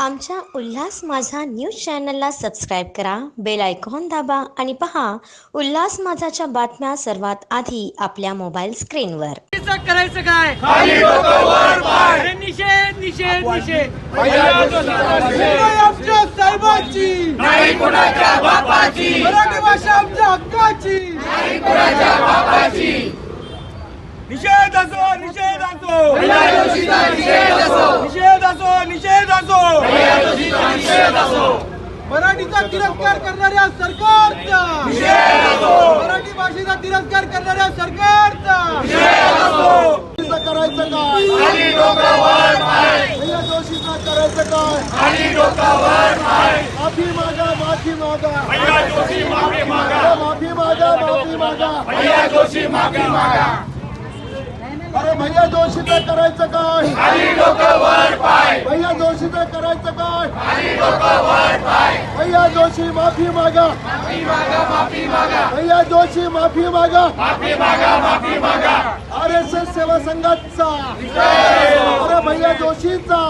आमच्या उल्हास माझा न्यूज चॅनलला सबस्क्राईब करा बेल आयकॉन दाबा आणि पहा उल्हास माझाच्या बातम्या सर्वात आधी आपल्या मोबाईल स्क्रीनवर. चं करायचं काय? निषेध निषेध निषेध. आमच्या साहेबांची. नाही कुणाच्या बापाची. मराठी भाषा आमच्या हक्काची. नाही कुणाच्या बापाची. निषेध असो निषेध असो. निषेध असो निषेध असो. मराठीचा तिरस्कार करणाऱ्या सरकारचा. मराठी भाषेचा तिरस्कार करणाऱ्या सरकारचा. करायचं काय? जोशीचा करायचं काय? माफी मागा माफी मागा. माफी मागा माफी मागा. माफी मागा जोशी माफी मागा. अरे भैया जोशीचं करायचं काय? भैया जोशीचं करायचं काय? भैया जोशी माफी मागा. भैया जोशी माफी मागा. आर एस एस सेवा संघाचा. अरे भैया जोशीचा.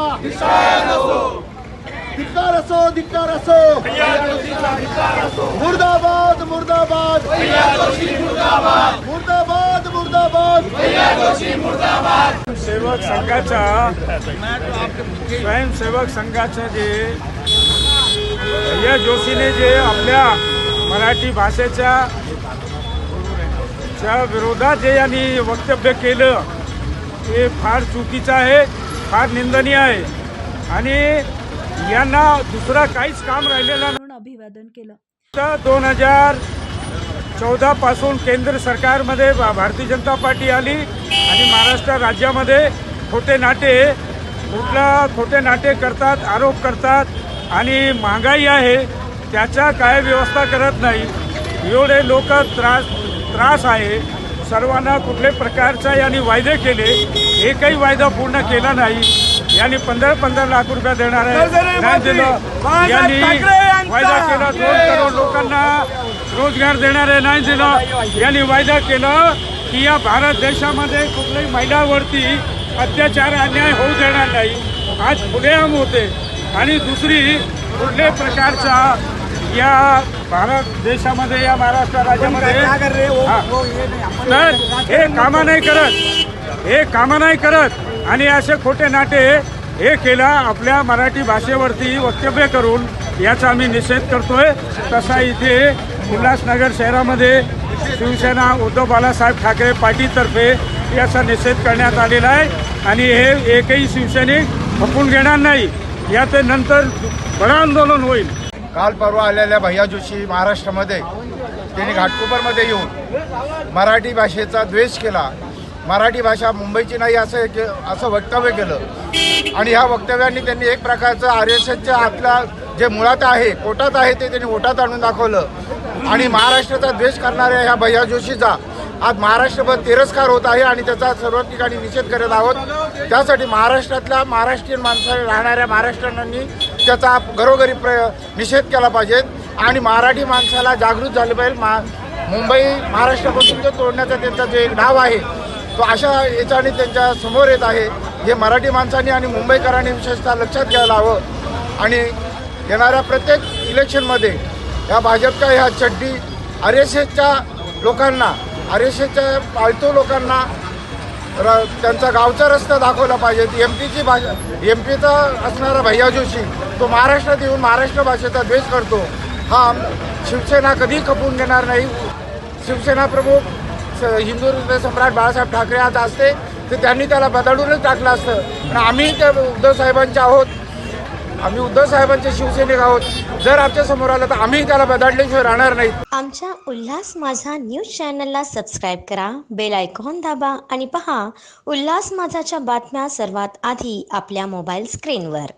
धिक्कार असो धिक्कार असो मुर्दाबाद मुर्दाबाद। मुर्दाबाद मुर्दाबाद। सेवक संघाचा स्वयंसेवक संघाचं जे भैया जोशीने जे आपल्या मराठी भाषेच्या च्या विरोधात जे यांनी वक्तव्य केलं ते फार चुकीचं आहे फार निंदनीय आहे. आणि यांना दुसरा काहीच काम राहिलेलं नाही. म्हणून अभिवादन केलं. तर दोन हजार चौदा पासून केंद्र सरकारमध्ये भा- भारतीय जनता पार्टी आली आणि महाराष्ट्र राज्यामध्ये खोटे नाटे कुठला खोटे नाटे करतात आरोप करतात आणि महागाई आहे त्याच्या काय व्यवस्था करत नाही. एवढे लोक त्रास त्रास आहे. सर्वांना कुठल्या प्रकारचा यांनी वायदे केले एकही वायदा पूर्ण केला नाही. यांनी पंधरा पंधरा लाख रुपये देणार आहे. दिलं. यांनी वायदा केला दोन करोड लोकांना रोजगार देणारे नाही दिलं. यांनी वायदा केलं की या भारत देशामध्ये कुठल्याही महिलावरती अत्याचार अन्याय होऊ देणार नाही. आज खुलेआम होते. आणि दुसरी कुठल्याही प्रकारचा या भारत देशामध्ये या महाराष्ट्र राज्यामध्ये हा. तर हे कामं नाही करत. हे कामं नाही करत. आणि असे खोटे नाटे हे केला आपल्या मराठी भाषेवरती वक्तव्य करून याचा आम्ही निषेध करतोय. तसा इथे उल्हासनगर शहरामध्ये शिवसेना उद्धव बालासाहेब ठाकरे पार्टीतर्फे याचा निषेध करण्यात आलेला आहे. आणि हे एकही शिवसैनिक खपून घेणार नाही. याचे नंतर बडं आंदोलन होईल. काल परवा आलेल्या भैया जोशी महाराष्ट्रामध्ये त्यांनी घाटकोपरमध्ये येऊन मराठी भाषेचा द्वेष केला. मराठी भाषा मुंबईची नाही असं एक असं वक्तव्य केलं. आणि ह्या वक्तव्यांनी त्यांनी एक प्रकारचं आर एस एसच्या आतला जे मुळात आहे पोटात आहे ते त्यांनी ओटात आणून दाखवलं. आणि महाराष्ट्राचा द्वेष करणाऱ्या ह्या भैया जोशीचा आज महाराष्ट्रभर तिरस्कार होत आहे आणि त्याचा सर्व ठिकाणी निषेध करत आहोत. त्यासाठी महाराष्ट्रातल्या महाराष्ट्रीयन माणसा राहणाऱ्या महाराष्ट्रांनी त्याचा घरोघरी प्र निषेध केला पाहिजे. आणि मराठी माणसाला जागृत झाले पाहिजे. मा मुंबई महाराष्ट्रापासून जो तोडण्याचा त्यांचा जो एक डाव आहे तो अशा याच्याने त्यांच्यासमोर येत आहे. हे मराठी माणसांनी आणि मुंबईकरांनी विशेषतः लक्षात घ्यायला हवं. आणि येणाऱ्या प्रत्येक इलेक्शनमध्ये या भाजपच्या ह्या चड्डी आर एस एसच्या लोकांना आर एस एसच्या पाळतो लोकांना र त्यांचा गावचा रस्ता दाखवला पाहिजे. एम पीची भाषा एम पीचा असणारा भैया जोशी तो महाराष्ट्रात येऊन महाराष्ट्र भाषेचा द्वेष करतो. हा शिवसेना कधी खपवून घेणार नाही. शिवसेना प्रमुख हिंदू सम्राट बाळासाहेब ठाकरे आज असते तर त्यांनी त्याला बदलूनच टाकलं असतं. पण आम्ही त्या उद्धव साहेबांचे आहोत. आम्ही उद्धव साहेबांचे शिवसैनिक आहोत. जर आमच्यासमोर आलं तर आम्ही त्याला बदलल्याशिवाय राहणार नाही. आमच्या उल्हास माझा न्यूज चॅनलला सबस्क्राईब करा बेल आयकॉन दाबा आणि पहा उल्हास माझाच्या बातम्या सर्वात आधी आपल्या मोबाईल स्क्रीनवर.